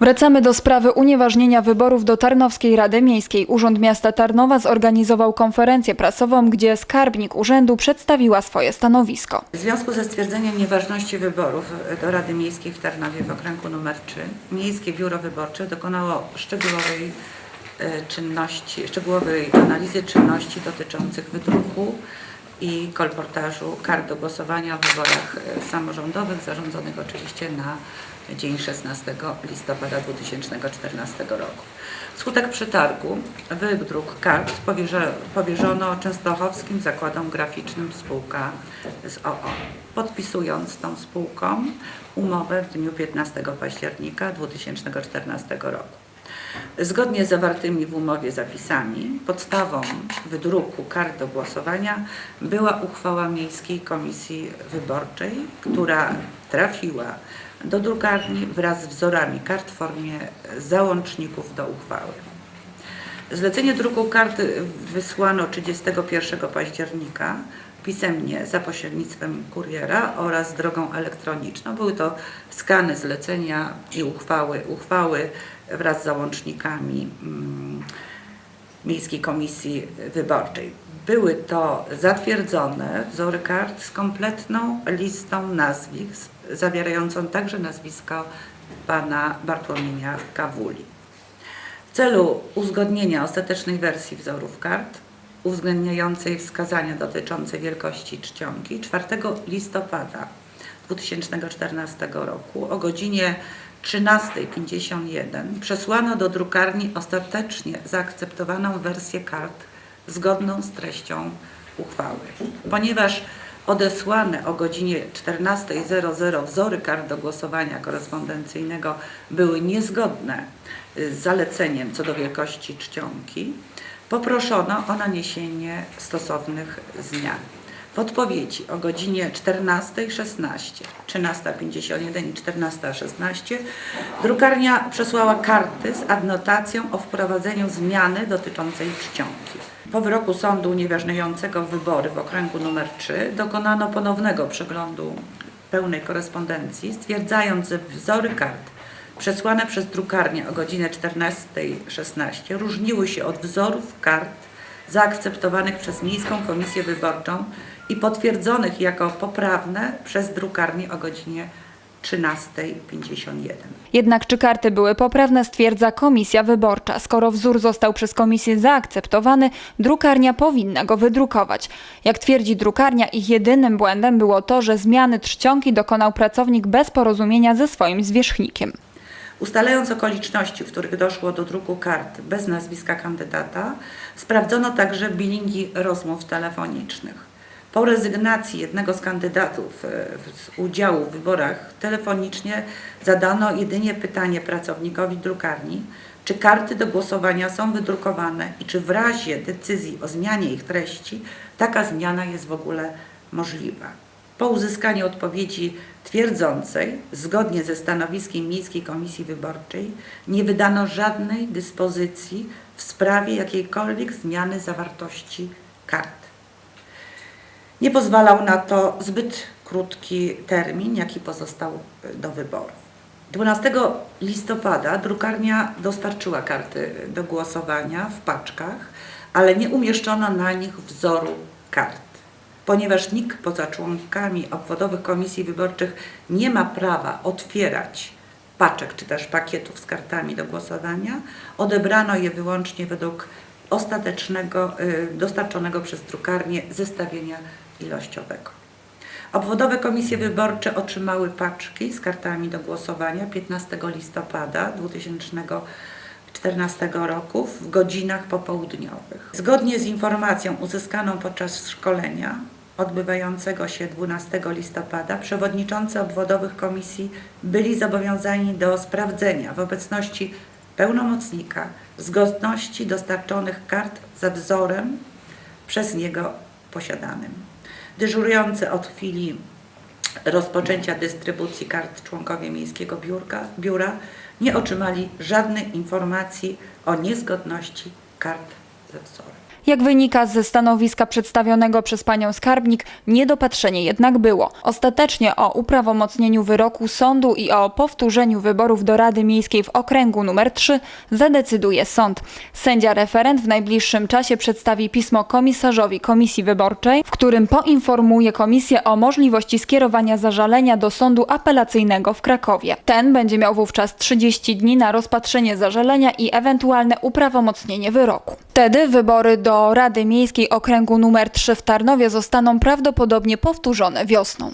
Wracamy do sprawy unieważnienia wyborów do Tarnowskiej Rady Miejskiej. Urząd Miasta Tarnowa zorganizował konferencję prasową, gdzie skarbnik urzędu przedstawiła swoje stanowisko. W związku ze stwierdzeniem nieważności wyborów do Rady Miejskiej w Tarnowie w okręgu nr 3, Miejskie Biuro Wyborcze dokonało szczegółowej e, czynności, szczegółowej analizy czynności dotyczących wydruku i kolportażu kart do głosowania w wyborach e, samorządowych zarządzonych oczywiście na dzień 16 listopada 2014 roku. Wskutek przetargu wydruk kart powierzono Częstochowskim Zakładom Graficznym spółka z OO, podpisując tą spółką umowę w dniu 15 października 2014 roku. Zgodnie z zawartymi w umowie zapisami, podstawą wydruku kart do głosowania była uchwała Miejskiej Komisji Wyborczej, która trafiła do drukarni wraz z wzorami kart w formie załączników do uchwały. Zlecenie druku kart wysłano 31 października pisemnie za pośrednictwem kuriera oraz drogą elektroniczną. Były to skany zlecenia i uchwały, uchwały wraz z załącznikami mm, Miejskiej Komisji Wyborczej. Były to zatwierdzone wzory kart z kompletną listą nazwisk, zawierającą także nazwisko pana Bartłomieja Kawuli. W celu uzgodnienia ostatecznej wersji wzorów kart, uwzględniającej wskazania dotyczące wielkości czcionki, 4 listopada 2014 roku o godzinie 13.51 przesłano do drukarni ostatecznie zaakceptowaną wersję kart zgodną z treścią uchwały. Ponieważ odesłane o godzinie 14.00 wzory kart do głosowania korespondencyjnego były niezgodne z zaleceniem co do wielkości czcionki, poproszono o naniesienie stosownych zmian. W odpowiedzi o godzinie 14.16, 13.51 i 14.16 drukarnia przesłała karty z adnotacją o wprowadzeniu zmiany dotyczącej czcionki. Po wyroku sądu unieważniającego wybory w okręgu nr 3 dokonano ponownego przeglądu pełnej korespondencji, stwierdzając, że wzory kart przesłane przez drukarnię o godzinie 14.16 różniły się od wzorów kart zaakceptowanych przez Miejską Komisję Wyborczą i potwierdzonych jako poprawne przez drukarnię o godzinie 13.51. Jednak czy karty były poprawne, stwierdza komisja wyborcza. Skoro wzór został przez komisję zaakceptowany, drukarnia powinna go wydrukować. Jak twierdzi drukarnia, ich jedynym błędem było to, że zmiany czcionki dokonał pracownik bez porozumienia ze swoim zwierzchnikiem. Ustalając okoliczności, w których doszło do druku kart bez nazwiska kandydata, sprawdzono także bilingi rozmów telefonicznych. Po rezygnacji jednego z kandydatów e, z udziału w wyborach telefonicznie zadano jedynie pytanie pracownikowi drukarni, czy karty do głosowania są wydrukowane i czy w razie decyzji o zmianie ich treści taka zmiana jest w ogóle możliwa. Po uzyskaniu odpowiedzi twierdzącej, zgodnie ze stanowiskiem Miejskiej Komisji Wyborczej, nie wydano żadnej dyspozycji w sprawie jakiejkolwiek zmiany zawartości kart. Nie pozwalał na to zbyt krótki termin, jaki pozostał do wyboru. 12 listopada drukarnia dostarczyła karty do głosowania w paczkach, ale nie umieszczono na nich wzoru kart. Ponieważ nikt poza członkami obwodowych komisji wyborczych nie ma prawa otwierać paczek czy też pakietów z kartami do głosowania, odebrano je wyłącznie według ostatecznego, y, dostarczonego przez drukarnię zestawienia ilościowego. Obwodowe komisje wyborcze otrzymały paczki z kartami do głosowania 15 listopada 2014 roku w godzinach popołudniowych. Zgodnie z informacją uzyskaną podczas szkolenia odbywającego się 12 listopada przewodniczący obwodowych komisji byli zobowiązani do sprawdzenia w obecności pełnomocnika zgodności dostarczonych kart za wzorem przez niego posiadanym. Dyżurujący od chwili rozpoczęcia dystrybucji kart członkowie Miejskiego Biurka, Biura nie otrzymali żadnej informacji o niezgodności kart ze wzorem. Jak wynika ze stanowiska przedstawionego przez panią skarbnik, niedopatrzenie jednak było. Ostatecznie o uprawomocnieniu wyroku sądu i o powtórzeniu wyborów do Rady Miejskiej w okręgu numer 3 zadecyduje sąd. Sędzia referent w najbliższym czasie przedstawi pismo komisarzowi Komisji Wyborczej, w którym poinformuje komisję o możliwości skierowania zażalenia do sądu apelacyjnego w Krakowie. Ten będzie miał wówczas 30 dni na rozpatrzenie zażalenia i ewentualne uprawomocnienie wyroku. Wtedy wybory do Rady Miejskiej Okręgu numer 3 w Tarnowie zostaną prawdopodobnie powtórzone wiosną.